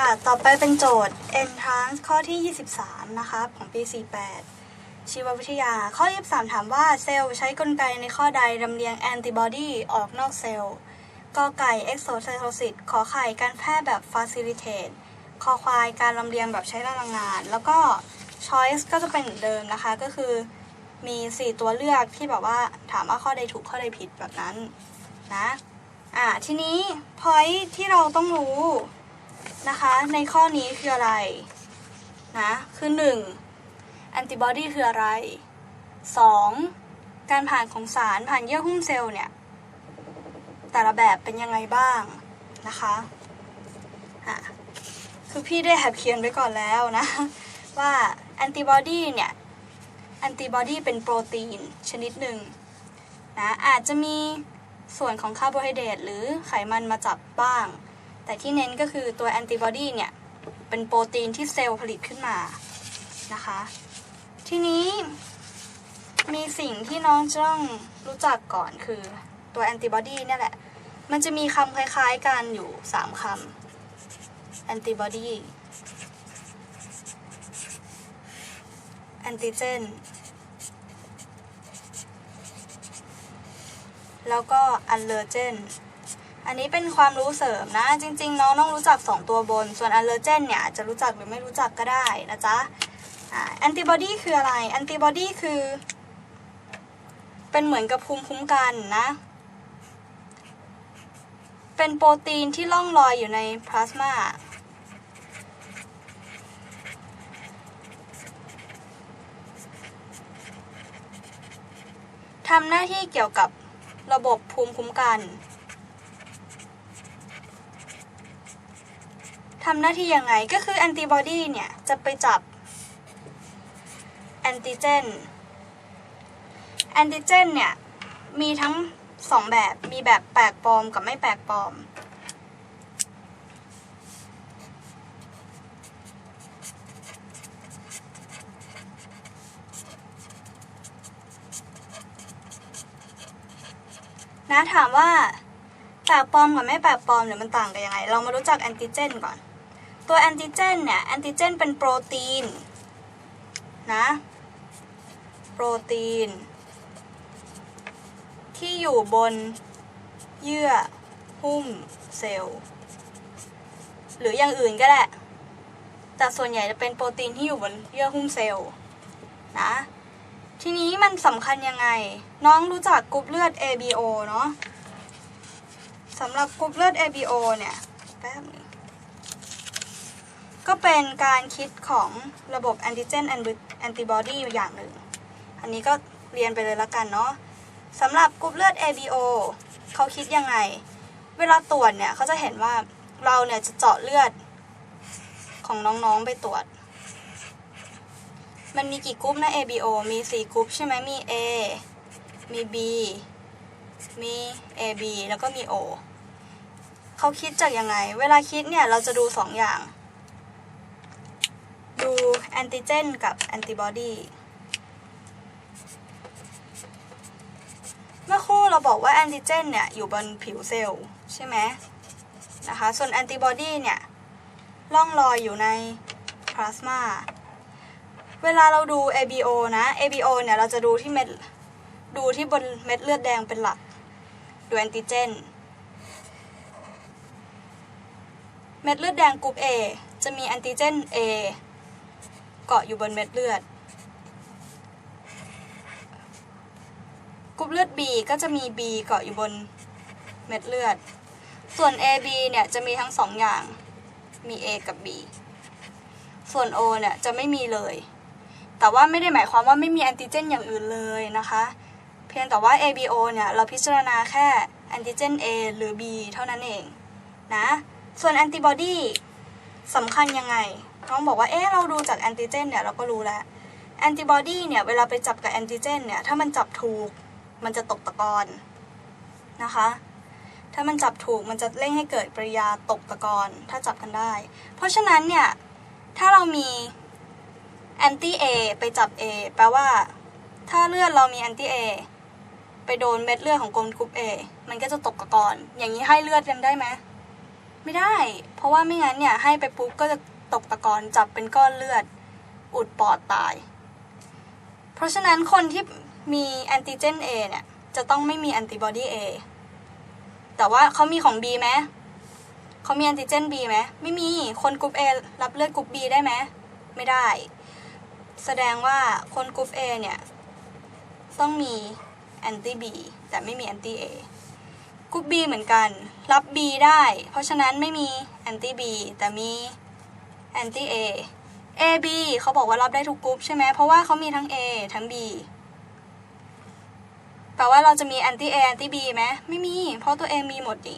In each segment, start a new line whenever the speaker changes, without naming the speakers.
ค่ะ ต่อไปเป็นโจทย์ entrance ข้อที่ 23 นะคะ ของปี 48 ชีววิทยา ข้อ 23 ถามว่าเซลล์ใช้กลไกในข้อใดลำเลียงแอนติบอดีออกนอกเซลล์กอไก่ exocytosis ขอไข่การแพร่แบบ facilitate คอควายการลำเลียงแบบใช้พลังงาน แล้วก็ choice ก็จะเป็นเหมือนเดิมนะคะ ก็คือมี 4 ตัวเลือกที่แบบว่าถามว่าข้อใดถูกข้อใดผิดแบบนั้นนะ อ่าทีนี้ point ที่เราต้องรู้ นะคะ ในข้อนี้คืออะไรนะคือ 1. แอนติบอดีคืออะไร 2. การผ่านของสารผ่านเยื่อหุ้มเซลล์เนี่ย แต่ละแบบเป็นยังไงบ้างนะคะะคือพี่ได้แอบเขียนไว้ก่อนแล้วนะ ว่าแอนติบอดีเนี่ยแอนติบอดีเป็นโปรตีนชนิดหนึ่งนะอาจจะมีส่วนของคาร์โบไฮเดรตหรือไขมันมาจับบ้าง แต่ที่เน้นก็คือตัวแอนติบอดีเนี่ย เป็นโปรตีนที่เซลล์ผลิตขึ้นมานะคะ ทีนี้มีสิ่งที่น้องจะต้องรู้จักก่อนคือตัวแอนติบอดีเนี่ยแหละ มันจะมีคำคล้าย ๆกันอยู่ 3คำแอนติบอดีแอนติเจนแล้วก็อันเลอร์เจน อันนี้เป็นความรู้เสริมนะ จริงๆน้องต้องรู้จัก 2 ตัวบน ส่วนอัลเลอร์เจนเนี่ยอาจจะรู้จักหรือไม่รู้จักก็ได้นะจ๊ะแอนติบอดีคืออะไรแอนติบอดีคือ เป็นเหมือนกับภูมิคุ้มกันนะ เป็นโปรตีนที่ล่องลอยอยู่ในพลาสมาทำหน้าที่เกี่ยวกับระบบภูมิคุ้มกัน ทำหน้าที่ยังไงก็คือแอนติบอดีเนี่ย จะไปจับแอนติเจน แอนติเจนเนี่ย มีทั้งสองแบบ มีแบบแปลกปลอมกับไม่แปลกปลอม นะถามว่าแปลกปลอมกับไม่แปลกปลอมเนี่ยมันต่างกันยังไง เรามารู้จักแอนติเจนก่อน ตัวแอนติเจนเนี่ย แอนติเจนเป็นโปรตีนนะ โปรตีน ที่อยู่บนเยื่อหุ้มเซลล์ หรืออย่างอื่นก็ได้แต่ส่วนใหญ่จะเป็นโปรตีนที่อยู่บนเยื่อหุ้มเซลล์นะ ทีนี้มันสำคัญยังไง น้องรู้จักกรุ๊ปเลือด ABO เนาะสำหรับกรุ๊ปเลือด ABO เนี่ย แป๊บนึง ก็เป็นการคิดของระบบแอนติเจนแอนติบอดีอย่างหนึ่ง อันนี้ก็เรียนไปเลยละกันเนาะสำหรับกรุ๊ปเลือด ABO เขาคิดยังไง เวลาตรวจเนี่ยเขาจะเห็นว่าเราเนี่ยจะเจาะเลือดของน้องๆไปตรวจ มันมีกี่กรุ๊ปนะ ABO มี 4กรุ๊ปใช่ไหมมี A มี B มี AB แล้วก็มี O เขาคิดจากยังไง เวลาคิดเนี่ยเราจะดู 2 อย่าง ดูแอนติเจนกับแอนติบอดีเมื่อครู่เราบอกว่าแอนติเจนเนี่ยอยู่บนผิวเซลล์ใช่ไหมนะคะ ส่วนแอนติบอดีเนี่ยล่องลอยอยู่ในพลาสมาเวลาเราดู ABO นะ ABO เนี่ยเราจะดูที่เม็ดดูที่บนเม็ดเลือดแดงเป็นหลัก ดูแอนติเจน เม็ดเลือดแดงกรุ๊ป A จะมีแอนติเจน A เกาะอยู่บนเม็ดเลือดกรุ๊ปเลือด B ก็จะมี B เกาะอยู่บนเม็ดเลือด ส่วน AB เนี่ยจะมีทั้งสองอย่าง มี A กับ B ส่วน O เนี่ยจะไม่มีเลย แต่ว่าไม่ได้หมายความว่าไม่มีแอนติเจนอย่างอื่นเลยนะคะ เพียงแต่ว่า ABO เนี่ยเราพิจารณาแค่แอนติเจน A หรือ B เท่านั้นเองนะ ส่วนแอนติบอดีสำคัญยังไง น้องบอกว่าเอ๊ะเราดูจากแอนติเจนเนี่ยเราก็รู้แล้วแอนติบอดีเนี่ยเวลาไปจับกับแอนติเจนเนี่ยถ้ามันจับถูกมันจะตกตะกอนนะคะ ถ้ามันจับถูกมันจะเร่งให้เกิดปริยาตกตะกอนถ้าจับกันได้ เพราะฉะนั้นเนี่ยถ้าเรามีแอนตี้ A ไปจับ A แปลว่าถ้าเลือดเรามีแอนตี้ A ไปโดนเม็ดเลือดของกลมกรุ๊ป A มันก็จะตกตะกอนอย่างนี้ให้เลือดยังได้ไหมไม่ได้ เพราะว่าไม่งั้นเนี่ยให้ไปปุ๊บก็จะ ตกตะกอนจับเป็นก้อนเลือด อุดปอดตาย เพราะฉะนั้นคนที่มีแอนติเจน A เนี่ยจะต้องไม่มีแอนติบอดี A แต่ว่าเขามีของ B ไหมเขามีแอนติเจน B ไหมไม่มีคนกลุ่ม A รับเลือดกลุ่ม B ได้ไหมไม่ได้ แสดงว่าคนกลุ่ม A เนี่ยต้องมีแอนติ B แต่ไม่มีแอนติ A กลุ่ม B เหมือนกัน รับ B ได้ เพราะฉะนั้นไม่มีแอนติ B แต่มี แอนติ A A B เขาบอกว่ารับได้ทุกกลุ่มใช่ไหมเพราะว่าเขามีทั้ง A ทั้ง B แปลว่าเราจะมีแอนตี้ A แอนตี้ B ไหมไม่มี เพราะตัวเองมีหมดดิ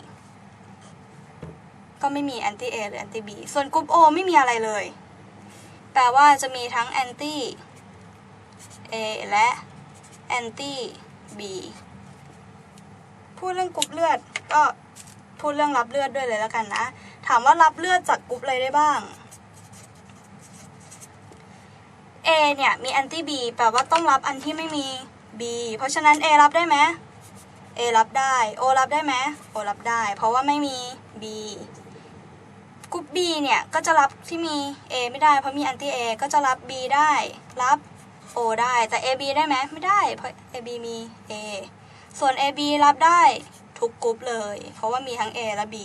ก็ไม่มีแอนตี้ A หรือแอนตี้ B ส่วนกลุ่ม O ไม่มีอะไรเลย แปลว่าจะมีทั้งแอนตี้ A และแอนตี้ B พูดเรื่องกรุ๊ปเลือดก็พูดเรื่องรับเลือดด้วยเลยแล้วกันนะ ถามว่ารับเลือดจากกรุ๊ปอะไรได้บ้าง A เนี่ยมีแอนตี้ B แปลว่าต้องรับอันที่ไม่มี B เพราะฉะนั้น A รับได้ไหม A รับได้ O รับได้ไหม O รับได้ เพราะว่าไม่มี B กรุ๊ป B เนี่ยก็จะรับที่มี A ไม่ได้เพราะมีแอนตี้ A ก็จะรับ B ได้ รับ O ได้ แต่ AB ได้ไหมไม่ได้ เพราะ AB มี A ส่วน AB รับได้ทุกกรุ๊ปเลย เพราะว่ามีทั้ง A และ B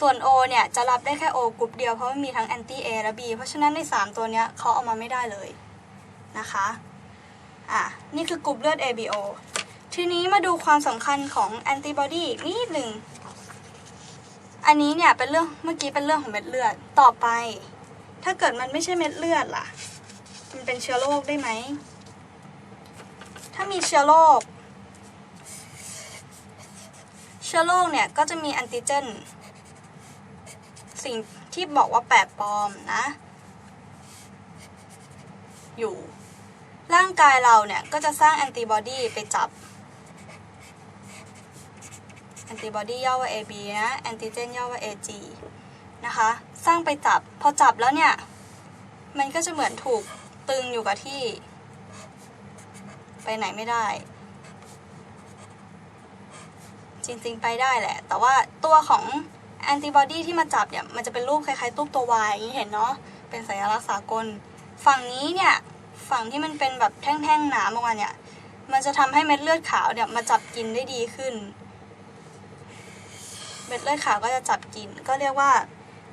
ส่วน O เนี่ยจะรับได้แค่ O กรุ๊ปเดียวเพราะว่มีทั้ง anti A และ B เพราะฉะนั้นใน 3 ตัวเนี้ยเขาเอามาไม่ได้เลยนะคะอะนี่คือกรุ๊ปเลือด ABO ทีนี้มาดูความสำคัญของแอนติบอดีอีกนิดหนึ่งอันนี้เนี่ยเป็นเรื่องเมื่อกี้เป็นเรื่องของเม็ดเลือดต่อไป ถ้าเกิดมันไม่ใช่เม็ดเลือดล่ะ มันเป็นเชื้อโรคได้ไหม ถ้ามีเชื้อโรคเชื้อโรคเนี่ยก็จะมีแอนติเจน สิ่งที่บอกว่าแปลกปลอมนะ อยู่ ร่างกายเราเนี่ย ก็จะสร้างแอนติบอดีไปจับแอนติบอดีย่อว่า AB นะแอนติเจนย่อว่า AG นะคะ สร้างไปจับ พอจับแล้วเนี่ย มันก็จะเหมือนถูกตึงอยู่กับที่ ไปไหนไม่ได้ จริงๆไปได้แหละ แต่ว่าตัวของ แอนติบอดีที่มาจับเนี่ยมันจะเป็นรูปคล้ายๆรูปตัว Y อย่างนี้เห็นเนาะเป็นสัญลักษณ์สากล ฝั่งนี้เนี่ยฝั่งที่มันเป็นแบบแท่งๆหนามออกมาเนี่ยมันจะทำให้เม็ดเลือดขาวเนี่ยมาจับกินได้ดีขึ้น เม็ดเลือดขาวก็จะจับกิน ก็เรียกว่า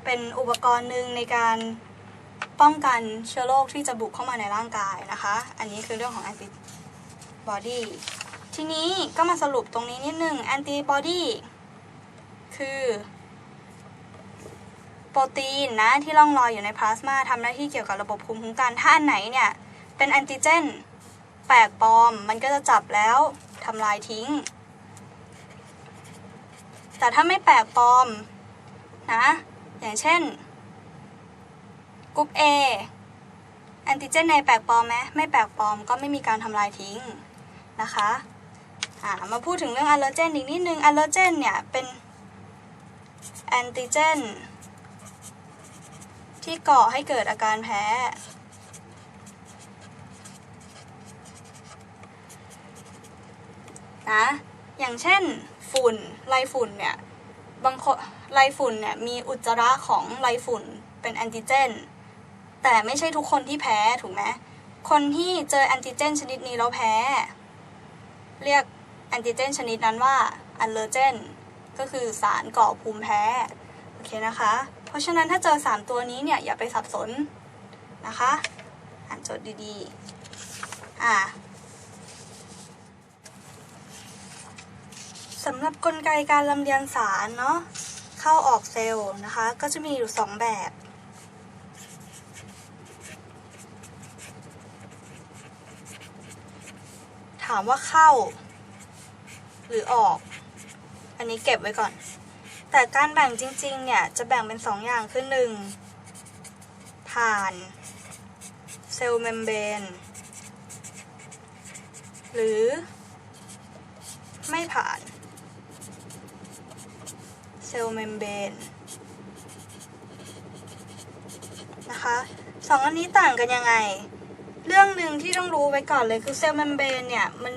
เป็นอุปกรณ์หนึ่งในการป้องกันเชื้อโรคที่จะบุกเข้ามาในร่างกายนะคะ อันนี้คือเรื่องของแอนติบอดีทีนี้ก็มาสรุปตรงนี้นิดนึงแอนติบอดีคือ โปรตีนนะที่ล่องลอยอยู่ในพลาสมาทำหน้าที่เกี่ยวกับระบบภูมิคุ้มกันถ้าอันไหนเนี่ยเป็นแอนติเจนแปลกปลอม มันก็จะจับแล้วทำลายทิ้ง แต่ถ้าไม่แปลกปลอมนะ อย่างเช่นกรุ๊ป A แอนติเจนในแปลกปลอมไหมไม่แปลกปลอมก็ไม่มีการทำลายทิ้งนะคะอ่ามาพูดถึงเรื่องอัลเลอร์เจนอีกนิดนึงอัลเลอร์เจนเนี่ยเป็นแอนติเจน ที่ก่อให้เกิดอาการแพ้ นะ อย่างเช่น ฝุ่นไรฝุ่นเนี่ยบางคนไรฝุ่นเนี่ยมีอุจจาระของไรฝุ่นเป็นแอนติเจน แต่ไม่ใช่ทุกคนที่แพ้ถูกไหมคนที่เจอแอนติเจนชนิดนี้แล้วแพ้ เรียกแอนติเจนชนิดนั้นว่าอัลเลอร์เจนก็คือสารก่อภูมิแพ้ โอเคนะคะ ราะฉะนั้นถ้าเจอ 3 ตัวนี้เนี่ยอย่าไปสับสนนะคะอ่านโจทย์ดีๆอ่าสำหรับกลไกการลำเลียงสารเนาะเข้าออกเซลล์นะคะ ก็จะมีอยู่ 2 แบบถามว่าเข้า หรือออก อันนี้เก็บไว้ก่อน แต่การแบ่งจริงๆ เนี่ย จะแบ่งเป็น 2 อย่างคือหนึ่งผ่านเซลล์เมมเบรนหรือไม่ผ่านเซลล์เมมเบรนนะคะสองอันนี้ต่างกันยังไง เรื่องหนึ่งที่ต้องรู้ไว้ก่อนเลยคือเซลล์เมมเบรนเนี่ย มัน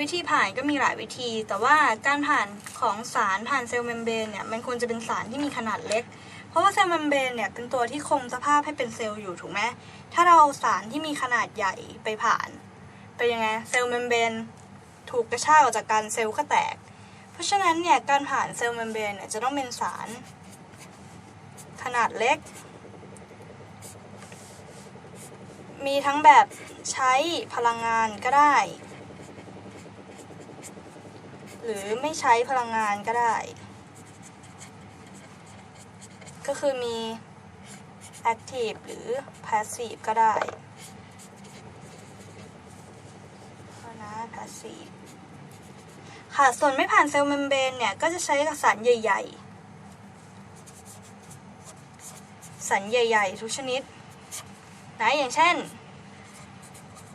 วิธีผ่านก็มีหลายวิธี แต่ว่าการผ่านของสารผ่านเซลล์เมมเบรนเนี่ยมันควรจะเป็นสารที่มีขนาดเล็ก เพราะว่าเซลล์เมมเบรนเนี่ยเป็นตัวที่คงสภาพให้เป็นเซลล์อยู่ถูกไหมถ้าเราเอาสารที่มีขนาดใหญ่ไปผ่านเป็นยังไงเซลล์เมมเบรนถูกกระชากออกจากกันเซลล์ก็แตก เพราะฉะนั้นเนี่ยการผ่านเซลล์เมมเบรนเนี่ยจะต้องเป็นสาร ขนาดเล็ก มีทั้งแบบใช้พลังงานก็ได้ หรือไม่ใช้พลังงานก็ได้ ก็คือมี active หรือ passive ก็ได้นะ passive ค่ะ ส่วนไม่ผ่านเซลล์เมมเบรนเนี่ย ก็จะใช้กับสารใหญ่ ๆ สารใหญ่ ๆ ทุกชนิด นะ อย่างเช่น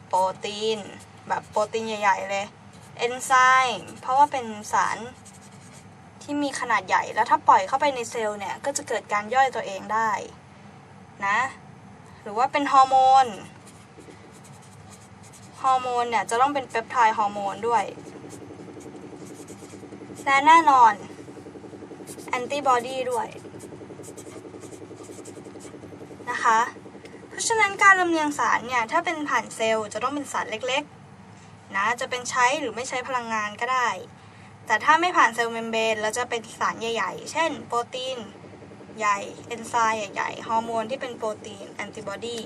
โปรตีน แบบโปรตีนใหญ่ ๆ เลย เอนไซม์เพราะว่าเป็นสารที่มีขนาดใหญ่ แล้วถ้าปล่อยเข้าไปในเซลล์เนี่ย ก็จะเกิดการย่อยตัวเองได้นะ หรือว่าเป็นฮอร์โมน ฮอร์โมนเนี่ย จะต้องเป็นเปปไทด์ฮอร์โมนด้วย และแน่นอน แอนติบอดีด้วย นะคะ เพราะฉะนั้นการลำเลียงสารเนี่ย ถ้าเป็นผ่านเซลล์จะต้องเป็นสารเล็ก นะ จะเป็นใช้หรือไม่ใช้พลังงานก็ได้ แต่ถ้าไม่ผ่านเซลล์เมมเบรนแล้วจะเป็นสารใหญ่ ๆ เช่น โปรตีนใหญ่เอนไซม์ใหญ่ๆฮอร์โมนที่เป็นโปรตีนแอนติบอดี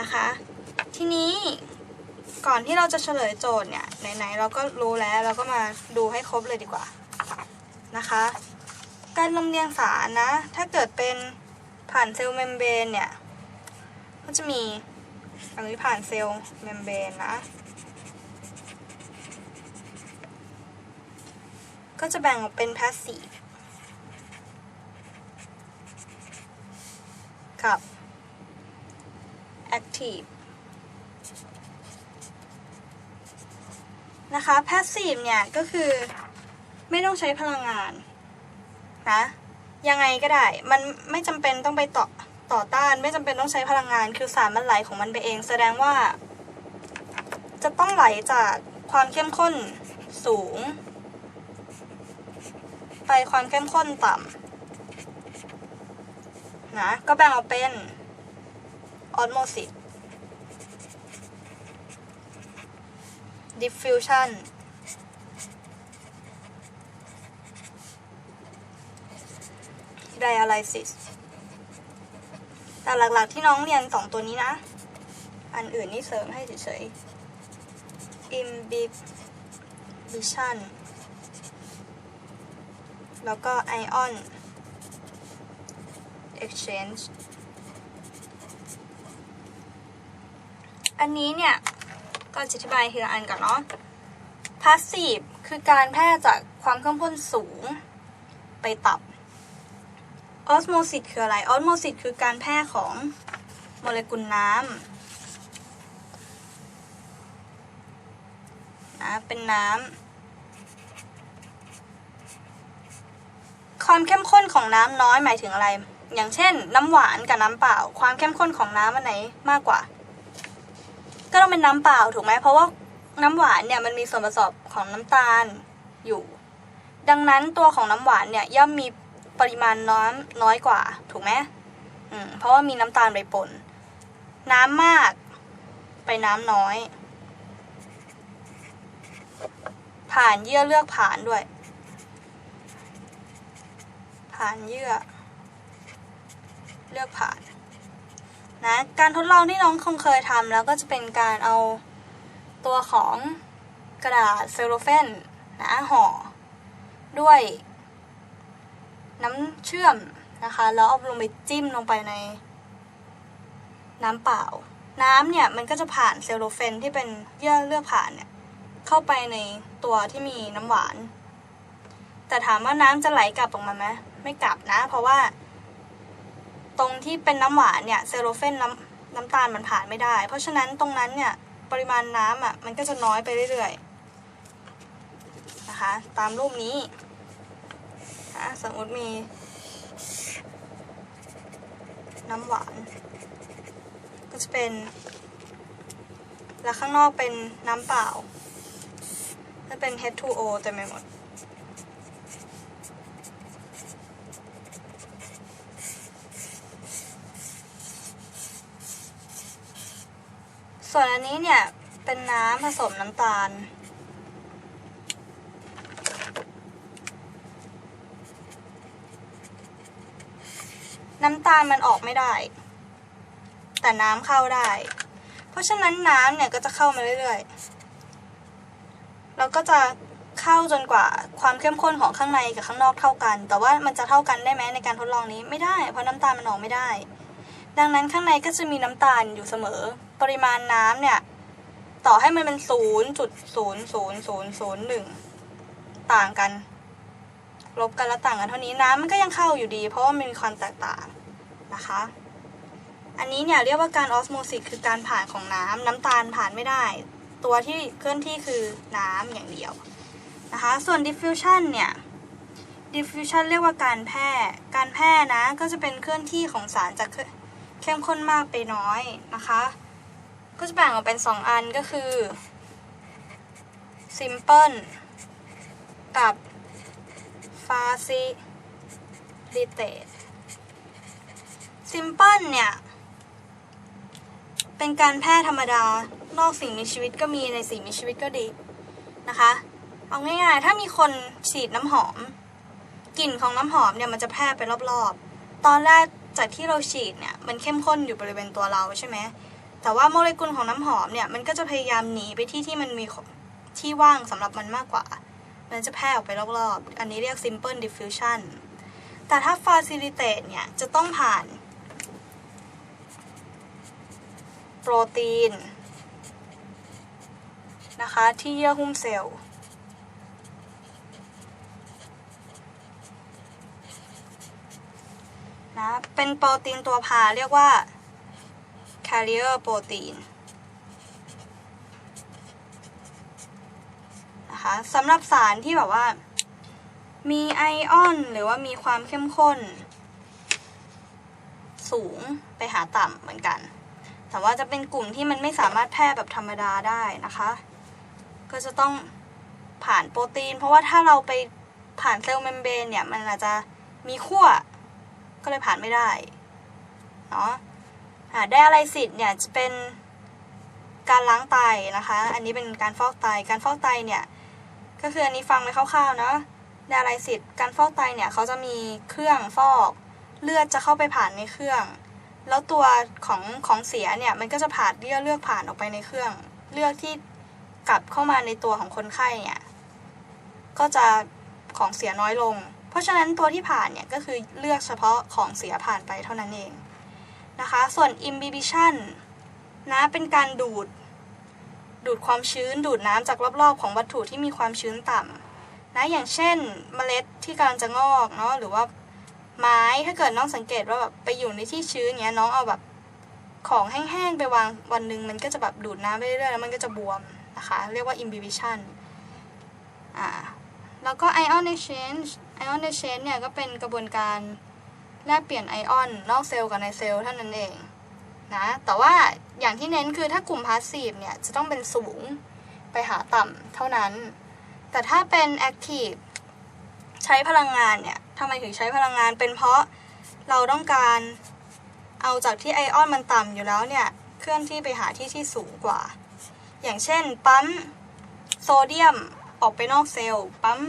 นะคะ ทีนี้ก่อนที่เราจะเฉลยโจทย์เนี่ยไหนๆเราก็รู้แล้วเราก็มาดูให้ครบเลยดีกว่านะคะ การลำเลียงสารนะ ถ้าเกิดเป็นผ่านเซลล์เมมเบรนเนี่ยก็จะมีอันนี้ผ่านเซลล์เมมเบรนนะ ก็จะแบ่งออกเป็นพาสซีฟกับ active นะคะ passive เนี่ย ก็คือไม่ต้องใช้พลังงานนะ ยังไงก็ได้ มันไม่จำเป็นต้องไปต่อต่อต้าน ไม่จำเป็นต้องใช้พลังงาน คือสารมันไหลของมันไปเอง แสดงว่า จะต้องไหลจากความเข้มข้นสูง ไปความเข้มข้นต่ำนะ ก็แบ่งออกเป็นออสโมซิส diffusion dialysis แต่หลักๆที่น้องเรียนสองตัวนี้นะ อันอื่นนี่เสริมให้เฉยๆ imbibition แล้วก็ ion exchange อันนี้เนี่ย ก็จะอธิบายทีละอันก่อนเนาะ passive คือการแพร่จากความเข้มข้นสูงไปตับ osmosis คืออะไร osmosis คือการแพร่ของโมเลกุลน้ำนะเป็นน้ำ ความเข้มข้นของน้ำน้อยหมายถึงอะไร อย่างเช่น น้ำหวานกับน้ำเปล่า ความเข้มข้นของน้ำอันไหนมากกว่า ก็ต้องเป็นน้ำเปล่าถูกไหมเพราะว่าน้ำหวานเนี่ยมันมีส่วนผสมของน้ำตาลอยู่ ดังนั้นตัวของน้ำหวานเนี่ยย่อมมีปริมาณน้ำน้อยกว่า ถูกไหมอืมเพราะว่ามีน้ำตาลไปปนน้ำมาก ไปน้ำน้อย ผ่านเยื่อเลือกผ่านด้วย ผ่านเยื่อ เลือกผ่านนะการทดลองที่น้องคงเคยทำแล้วก็จะเป็นการเอาตัวของกระดาษเซลโลเฟนนะห่อด้วยน้ำเชื่อมนะคะแล้วเอาลงไปจิ้มลงไปในน้ำเปล่า น้ำเนี่ยมันก็จะผ่านเซลโลเฟนที่เป็นเยื่อเลือกผ่านเนี่ยเข้าไปในตัวที่มีน้ำหวาน แต่ถามว่าน้ำจะไหลกลับออกมาไหม ไม่กลับนะ เพราะว่า ตรงที่เป็นน้ำหวานเนี่ยเซโลเฟนน้ำน้ำตาลมันผ่านไม่ได้ เพราะฉะนั้นตรงนั้นเนี่ยปริมาณน้ำอะมันก็จะน้อยไปเรื่อยๆนะคะ ตามรูปนี้นะสมมติมี น้ำหวาน ก็จะเป็น แล้วข้างนอกเป็นน้ำเปล่าจะเป็น H2O เต็มไปหมด ส่วนอันนี้เนี่ย เป็นน้ำผสมน้ำตาล น้ำตาลมันออกไม่ได้ แต่น้ำเข้าได้ เพราะฉะนั้นน้ำเนี่ยก็จะเข้ามาเรื่อยๆ แล้วก็จะเข้าจนกว่าความเข้มข้นของข้างในกับข้างนอกเท่ากัน แต่ว่ามันจะเท่ากันได้ไหมในการทดลองนี้ไม่ได้ เพราะน้ำตาลมันออกไม่ได้ ดังนั้นข้างในก็จะมีน้ำตาลอยู่เสมอ ปริมาณน้ำเนี่ย ต่อให้มันเป็นศูนย์จุดศูนย์ศูนย์ศูนย์ศูนย์หนึ่งต่างกัน ลบกันแล้วต่างกันเท่านี้น้ำมันก็ยังเข้าอยู่ดี เพราะว่ามันมีความแตกต่างนะคะ อันนี้เนี่ยเรียกว่าการออสโมซิสคือการผ่านของน้ำน้ำตาลผ่านไม่ได้ ตัวที่เคลื่อนที่คือน้ำอย่างเดียวนะคะ ส่วน diffusion เนี่ย diffusion เรียกว่าการแพร่ การแพร่นะก็จะเป็นเคลื่อนที่ของสารจากเข้มข้นมากไปน้อยนะคะ ก็จะแบ่งออกเป็น 2 อันก็คือ simple กับ facilitate simple เนี่ย เป็นการแพร่ธรรมดา นอกสิ่งมีชีวิตก็มีในสิ่งมีชีวิตก็ดีนะคะ เอาง่ายๆ ถ้ามีคนฉีดน้ำหอม กลิ่นของน้ำหอมเนี่ยมันจะแพร่ไปรอบๆ ตอนแรกจากที่เราฉีดเนี่ย มันเข้มข้นอยู่บริเวณตัวเราใช่ไหม แต่ว่าโมเลกุลของน้ำหอมเนี่ยมันก็จะพยายามหนีไปที่ที่มันมีที่ว่างสำหรับมันมากกว่า มันจะแพร่ออกไปรอบๆ อันนี้เรียก simple diffusion แต่ถ้า facilitate เนี่ยจะต้องผ่านโปรตีนนะคะที่เยื่อหุ้มเซลล์นะเป็นโปรตีนตัวพาเรียกว่า carrier protein นะคะสำหรับสารที่แบบว่า มีไอออน หรือว่ามีความเข้มข้น สูงไปหาต่ำเหมือนกัน แต่ว่าจะเป็นกลุ่มที่มันไม่สามารถแพร่แบบธรรมดาได้นะคะ ก็จะต้องผ่านโปรตีน เพราะว่าถ้าเราไปผ่านเซลล์เมมเบรนเนี่ย มันอาจจะมีขั้วก็เลยผ่านไม่ได้เนาะ ได้อะไลซิสเนี่ยจะเป็นการล้างไตนะคะ อันนี้เป็นการฟอกไต การฟอกไตเนี่ยก็คืออันนี้ฟังไปคร่าวๆเนาะได้อะไลซิสการฟอกไตเนี่ยเขาจะมีเครื่องฟอก เลือดจะเข้าไปผ่านในเครื่อง แล้วตัวของของเสียเนี่ยมันก็จะผ่านเลือดเลือกผ่านออกไปในเครื่อง เลือดที่กลับเข้ามาในตัวของคนไข้เนี่ยก็จะของเสียน้อยลง เพราะฉะนั้นตัวที่ผ่านเนี่ยก็คือเลือกเฉพาะของเสียผ่านไปเท่านั้นเอง นะคะ ส่วน imbibition นะเป็นการดูด ดูดความชื้น ดูดน้ำจากรอบๆ ของวัตถุที่มีความชื้นต่ำนะอย่างเช่นเมล็ดที่กำลังจะงอกเนาะหรือว่าไม้ถ้าเกิดน้องสังเกตว่าแบบไปอยู่ในที่ชื้นเงี้ยน้องเอาแบบของแห้งๆไปวางวันหนึ่งมันก็จะแบบดูดน้ำไปเรื่อยๆแล้วมันก็จะบวมนะคะ เรียกว่า imbibition อ่าแล้วก็ ion exchange ion exchange เนี่ยก็เป็นกระบวนการ แลกเปลี่ยนไอออน นอกเซลล์กับในเซลล์เท่านั้นเองนะแต่ว่าอย่างที่เน้นคือถ้ากลุ่มพาสซีฟเนี่ยจะต้องเป็นสูงไปหาต่ำเท่านั้น แต่ถ้าเป็นแอคทีฟใช้พลังงานเนี่ยทำไมถึงใช้พลังงาน เป็นเพราะเราต้องการเอาจากที่ไอออนมันต่ำอยู่แล้วเนี่ยเคลื่อนที่ไปหาที่ที่สูงกว่า อย่างเช่นปั๊มโซเดียมออกไปนอกเซลล์ปั๊ม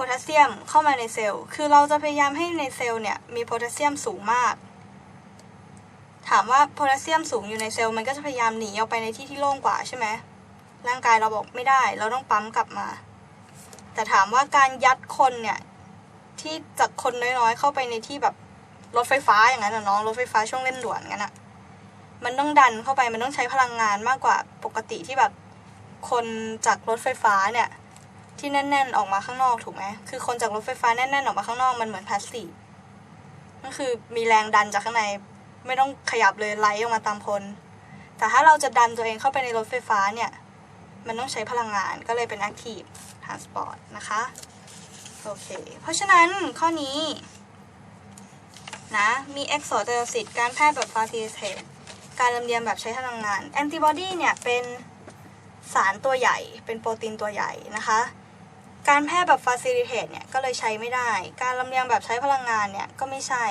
พแทสเซียมเข้ามาในเซลล์ คือเราจะพยายามให้ในเซลล์เนี่ยมีโพแทสเซียมสูงมาก ถามว่าโพแทสเซียมสูงอยู่ในเซลล์มันก็จะพยายามหนีออกไปในที่ที่โล่งกว่าใช่ไหมร่างกายเราบอกไม่ได้ เราต้องปั๊มกลับมา แต่ถามว่าการยัดคนเนี่ยที่จากคนน้อยๆ เข้าไปในที่แบบรถไฟฟ้าอย่างนั้นนะน้องรถไฟฟ้าช่วงเร่งด่วนงั้นอะมันต้องดันเข้าไปมันต้องใช้พลังงานมากกว่าปกติที่แบบคนจากรถไฟฟ้าเนี่ย ที่แน่น ๆ ออกมาข้างนอกถูกไหมคือคนจากรถไฟฟ้าแน่น ๆ ออกมาข้างนอกมันเหมือนพลาสติกนั่นคือมีแรงดันจากข้างในไม่ต้องขยับเลยไหลออกมาตามคนแต่ถ้าเราจะดันตัวเองเข้าไปในรถไฟฟ้าเนี่ย มันต้องใช้พลังงานก็เลยเป็น active transport นะคะ โอเค เพราะฉะนั้นข้อนี้ นะ มี exoteric การแพทย์แบบ facilitate การลำเลียงแบบใช้พลังงาน antibody เนี่ยเป็นสารตัวใหญ่เป็นโปรตีนตัวใหญ่นะคะ การแพร่แบบ facilitate เนี่ยก็เลยใช้ไม่ได้ การลำเลียงแบบใช้พลังงานเนี่ยก็ไม่ใช่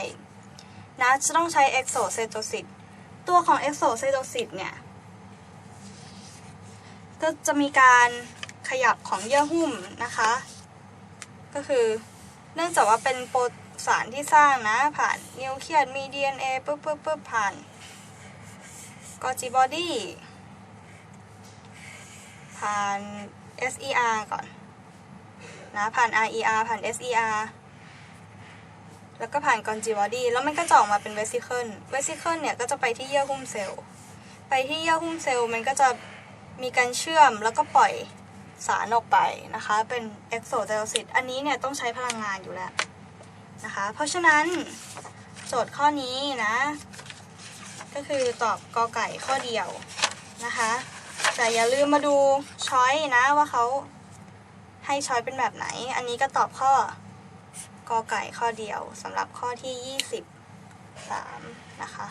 นะจะต้องใช้ exocytosis ตัวของ exocytosis เนี่ยก็จะมีการขยับของเยื่อหุ้มนะคะ ก็คือเนื่องจากว่าเป็นโปรสารที่สร้างนะ ผ่านนิวเคลียสมี DNA ปุ๊บปุ๊บปุ๊บผ่านกอจิบอดี้ผ่าน SER ก่อน นะผ่าน RER ผ่าน SER แล้วก็ผ่านกอนจิบอดี้แล้วมันก็จะออกมาเป็นเวสิเคิลเวสิเคิลเนี่ยก็จะไปที่เยื่อหุ้มเซลล์ไปที่เยื่อหุ้มเซลล์มันก็จะมีการเชื่อมแล้วก็ปล่อยสารออกไปนะคะ เป็นเอ็กโซไ o ซิสอันนี้เนี่ยต้องใช้พลังงานอยู่แล้วนะคะ เพราะฉะนั้นโจทย์ข้อนี้นะ ก็คือตอบกอไก่ข้อเดียวนะคะ แต่อย่าลืมมาดูช้อยนะว่าเขา ให้ช้อยเป็นแบบไหน อันนี้ก็ตอบข้อกอไก่ข้อเดียวสำหรับข้อที่ 23 นะคะ